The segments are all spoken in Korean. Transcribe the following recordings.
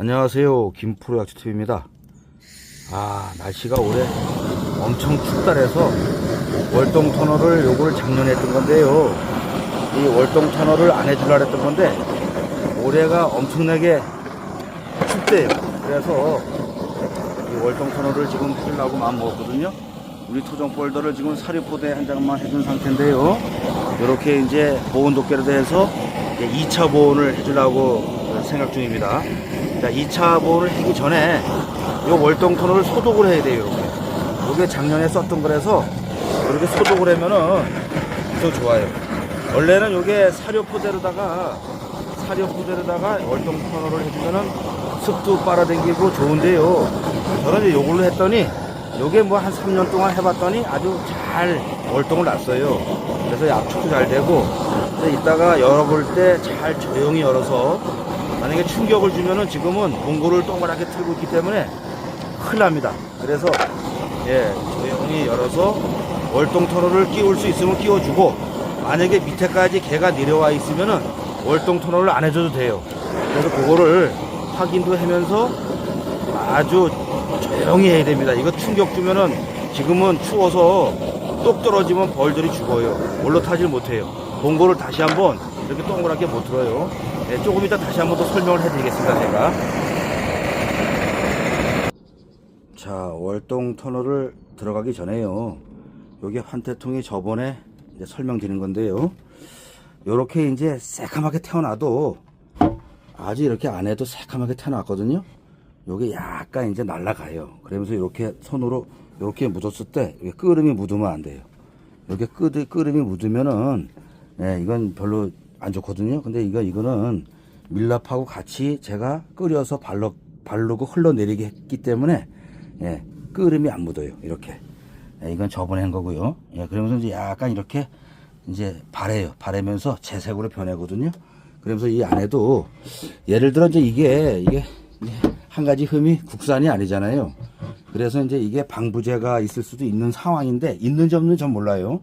안녕하세요. 김프로약주TV입니다. 아, 날씨가 올해 엄청 춥다래서 월동 터널을 요거를 작년에 했던 건데요. 이 월동 터널을 안 해주려 했던 건데 올해가 엄청나게 춥대요. 그래서 이 월동 터널을 지금 해주려고 마음 먹었거든요. 우리 토종 폴더를 지금 사료포대 한 장만 해준 상태인데요. 이렇게 이제 보온 도깨로 해서 2차 보온을 해주려고 생각 중입니다. 자, 2차 보온을 하기 전에 이 월동 터널을 소독을 해야 돼요. 이렇게. 이게 작년에 썼던 거라서 이렇게 소독을 하면은 더 좋아요. 원래는 이게 사료 포대로다가 사료 포대로다가 월동 터널을 해주면은 습도 빨아당기고 좋은데요. 저는 이제 요걸로 했더니 요게 뭐 한 3년 동안 해봤더니 아주 잘 월동을 났어요. 그래서 압축도 잘 되고, 이따가 열어볼 때 잘 조용히 열어서 만약에 충격을 주면은 지금은 봉고를 동그랗게 틀고 있기 때문에 큰일 납니다. 그래서 예, 조용히 열어서 월동 터널을 끼울 수 있으면 끼워주고 만약에 밑에까지 개가 내려와 있으면은 월동 터널을 안 해줘도 돼요. 그래서 그거를 확인도 하면서 아주 조용히 해야 됩니다. 이거 충격 주면은 지금은 추워서 똑 떨어지면 벌들이 죽어요. 올라타질 못해요. 봉고를 다시 한번 이렇게 동그랗게 못 들어요. 네, 조금 이따 다시 한번 더 설명을 해드리겠습니다. 제가. 자, 월동 터널을 들어가기 전에요. 여기 환태통이 저번에 설명드린 건데요. 요렇게 이제 새카맣게 태어나도 아주 이렇게 안 해도 새카맣게 태어났거든요. 요게 약간 이제 날아가요. 그러면서 이렇게 손으로 이렇게 묻었을 때 이게 끓음이 묻으면 안 돼요. 이렇게 끓, 끓음이 묻으면은 예, 이건 별로 안 좋거든요. 근데 이거 이거는 밀랍하고 같이 제가 끓여서 발로 바르고 흘러내리게 했기 때문에 예, 끓음이 안 묻어요. 이렇게. 예, 이건 저번에 한 거고요. 예, 그러면서 이제 약간 이렇게 이제 바래요. 바래면서 재색으로 변하거든요. 그러면서 이 안에도 예를 들어 이제 이게 이게 한 가지 흠이 국산이 아니잖아요. 그래서 이제 이게 방부제가 있을 수도 있는 상황인데 있는지 없는지 전 몰라요.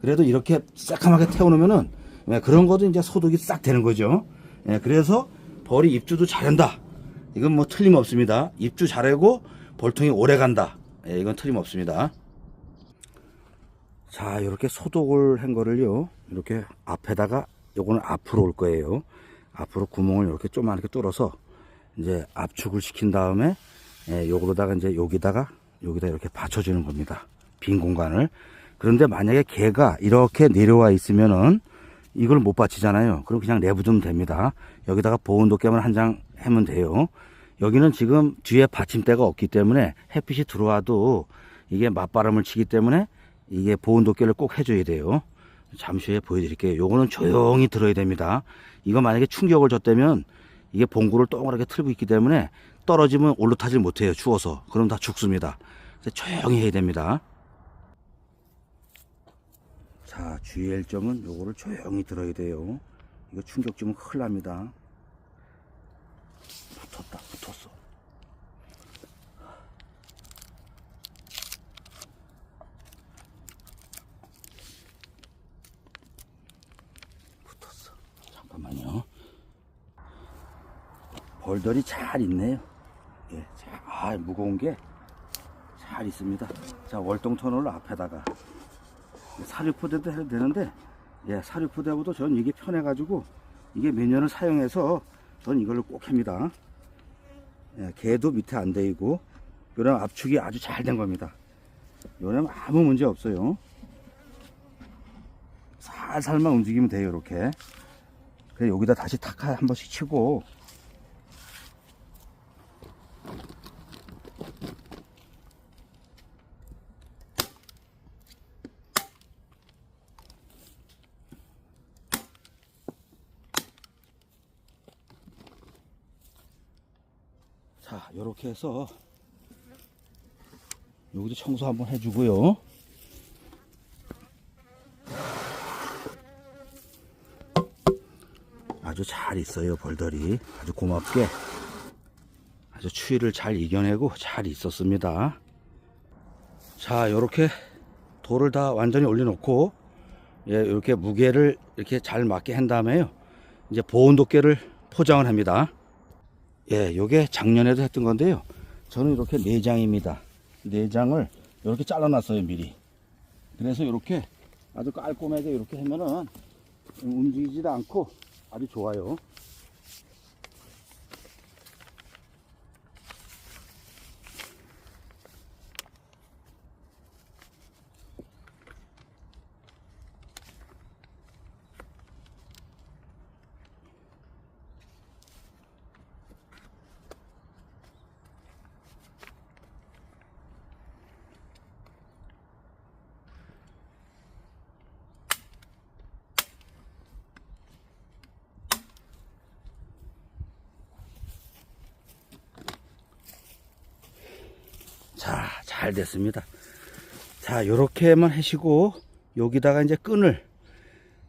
그래도 이렇게 새카맣게 태워놓으면은 예, 그런 것도 이제 소독이 싹 되는 거죠. 예, 그래서 벌이 입주도 잘한다. 이건 뭐 틀림없습니다. 입주 잘하고 벌통이 오래 간다. 예, 이건 틀림없습니다. 자, 이렇게 소독을 한 거를요. 이렇게 앞에다가 요거는 앞으로 올 거예요. 앞으로 구멍을 이렇게 조그맣게 뚫어서 이제 압축을 시킨 다음에 예, 요거로다가 이제 여기다가 여기다 이렇게 받쳐주는 겁니다. 빈 공간을. 그런데 만약에 개가 이렇게 내려와 있으면은 이걸 못 받치잖아요. 그럼 그냥 내부두면 됩니다. 여기다가 보온 도깨만 한장 하면 돼요. 여기는 지금 뒤에 받침대가 없기 때문에 햇빛이 들어와도 이게 맞바람을 치기 때문에 이게 보온 도깨를 꼭 해줘야 돼요. 잠시 후에 보여드릴게요. 요거는 조용히 들어야 됩니다. 이거 만약에 충격을 줬다면 이게 봉구를 동그랗게 틀고 있기 때문에 떨어지면 올라타질 못해요. 추워서. 그럼 다 죽습니다. 조용히 해야 됩니다. 자, 주의할 점은 요거를 조용히 들어야 돼요. 이거 충격 주면 큰일 납니다. 붙었다, 붙었어. 붙었어. 잠깐만요. 벌들이 잘 있네요. 예, 자, 아, 무거운 게 잘 있습니다. 자, 월동 터널 앞에다가 사료포대도 해도 되는데, 예, 사료포대보다 전 이게 편해가지고 이게 몇 년을 사용해서 전 이걸로 꼭 합니다. 예, 개도 밑에 안 대이고, 이런 압축이 아주 잘 된 겁니다. 이거는 아무 문제 없어요. 살살만 움직이면 돼요, 이렇게. 그래, 여기다 다시 탁 한 번씩 치고, 자, 요렇게 해서 여기도 청소 한번 해주고요. 아주 잘 있어요, 벌들이. 아주 고맙게 아주 추위를 잘 이겨내고 잘 있었습니다. 자, 요렇게 돌을 다 완전히 올려놓고 예, 이렇게 무게를 이렇게 잘 맞게 한 다음에요. 이제 보온 도깨를 포장을 합니다. 예, 요게 작년에도 했던 건데요. 저는 이렇게 내장입니다. 내장을 이렇게 잘라놨어요, 미리. 그래서 이렇게 아주 깔끔하게 이렇게 하면은 움직이지도 않고 아주 좋아요. 자, 잘 됐습니다. 자, 요렇게만 하시고 여기다가 이제 끈을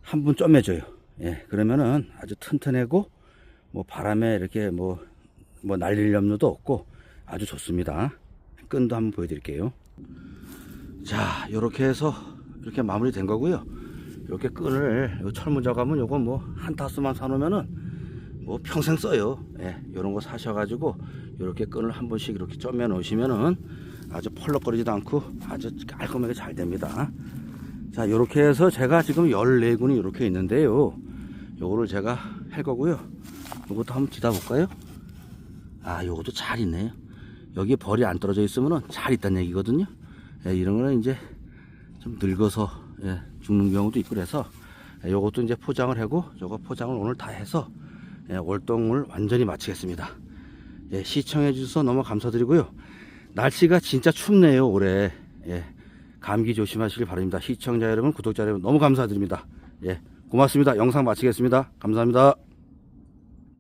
한번 쪼매줘요. 예, 그러면은 아주 튼튼하고 뭐 바람에 이렇게 뭐, 뭐 날릴 염려도 없고 아주 좋습니다. 끈도 한번 보여드릴게요. 자, 요렇게 해서 이렇게 마무리 된 거고요. 이렇게 끈을 요 철무자감은 요거 뭐한 타스만 사놓으면은 뭐 평생 써요. 예, 요런 거 사셔가지고 이렇게 끈을 한 번씩 이렇게 쪼매 놓으시면은 아주 펄럭거리지도 않고 아주 깔끔하게 잘 됩니다. 자, 이렇게 해서 제가 지금 14군이 이렇게 있는데요. 요거를 제가 할 거고요. 요것도 한번 뒤다 볼까요? 아, 요것도 잘 있네요. 여기 벌이 안 떨어져 있으면은 잘 있다는 얘기거든요. 예, 이런 거는 이제 좀 늙어서 예, 죽는 경우도 있고 그래서 예, 요것도 이제 포장을 하고 요거 포장을 오늘 다 해서 예, 월동을 완전히 마치겠습니다. 예, 시청해 주셔서 너무 감사드리고요. 날씨가 진짜 춥네요, 올해. 예, 감기 조심하시길 바랍니다. 시청자 여러분, 구독자 여러분, 너무 감사드립니다. 예, 고맙습니다. 영상 마치겠습니다. 감사합니다.